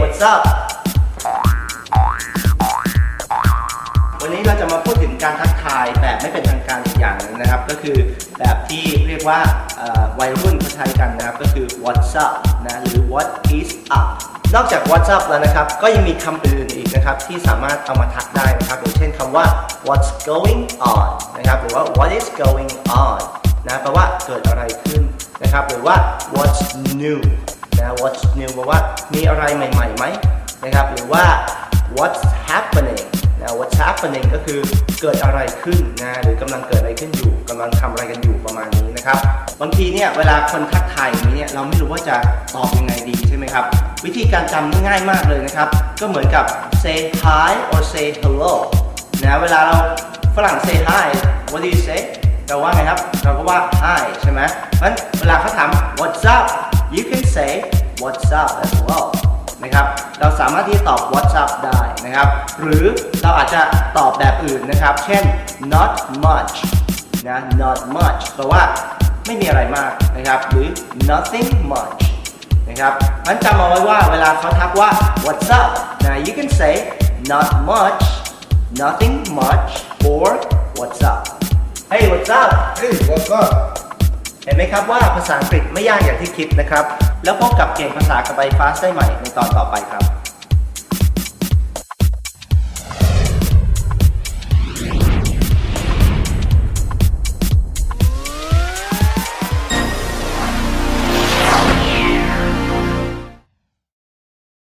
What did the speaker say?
what's up วันนี้เราจะมาพูดถึงการทักทายแบบไม่เป็นทางการอีกอย่างหนึงนะครับ ก็คือแบบที่เรียกว่าเอ่อวัยรุ่นเขาใช้กันนะครับ ก็คือ what's up นะหรือ what is up นอกจาก what's up แล้วนะครับ ก็ยังมีคำอื่นอีกนะครับที่สามารถเอามาทักได้นะครับอย่างเช่นคำว่า what's going on นะครับหรือว่า what is going on นะแปลว่าเกิดอะไรขึ้นนะครับหรือว่า what's new what's new แปลว่ามีอะไรใหม่ๆไหมนะครับ หรือว่า what's happening นะ what's happening ก็คือเกิดอะไรขึ้นนะหรือกำลังเกิดอะไรขึ้นอยู่กำลังทำอะไรกันอยู่ประมาณนี้นะครับ บางทีเนี่ยเวลาคนทักทายอย่างนี้เนี่ยเราไม่รู้ว่าจะตอบยังไงดีใช่ไหมครับ วิธีการจำง่ายมากเลยนะครับ ก็เหมือนกับ say hi or say hello นะเวลาเราฝรั่ง say hi what do you say เราว่าไงครับ เราก็ว่า hi ใช่ไหมเพราะฉะนั้นเวลาเขาถาม what's up you can say what's up as well นะครับ เราสามารถที่จะตอบ what's up ได้นะครับ หรือเราอาจจะตอบแบบอื่นนะครับ เช่น not much นะ not much แปลว่าไม่มีอะไรมากนะครับ หรือ nothing much นะครับมันจำเอาไว้ว่าเวลาเขาทักว่า what's up นะ you can say not much nothing much or what's up hey what's up Hey, what's up? เห็นไหมครับว่าภาษาอังกฤษไม่ยากอย่างที่คิดนะครับ แล้วพบกับเก่งภาษากับไบฟาสได้ใหม่ในตอนต่อไปครับ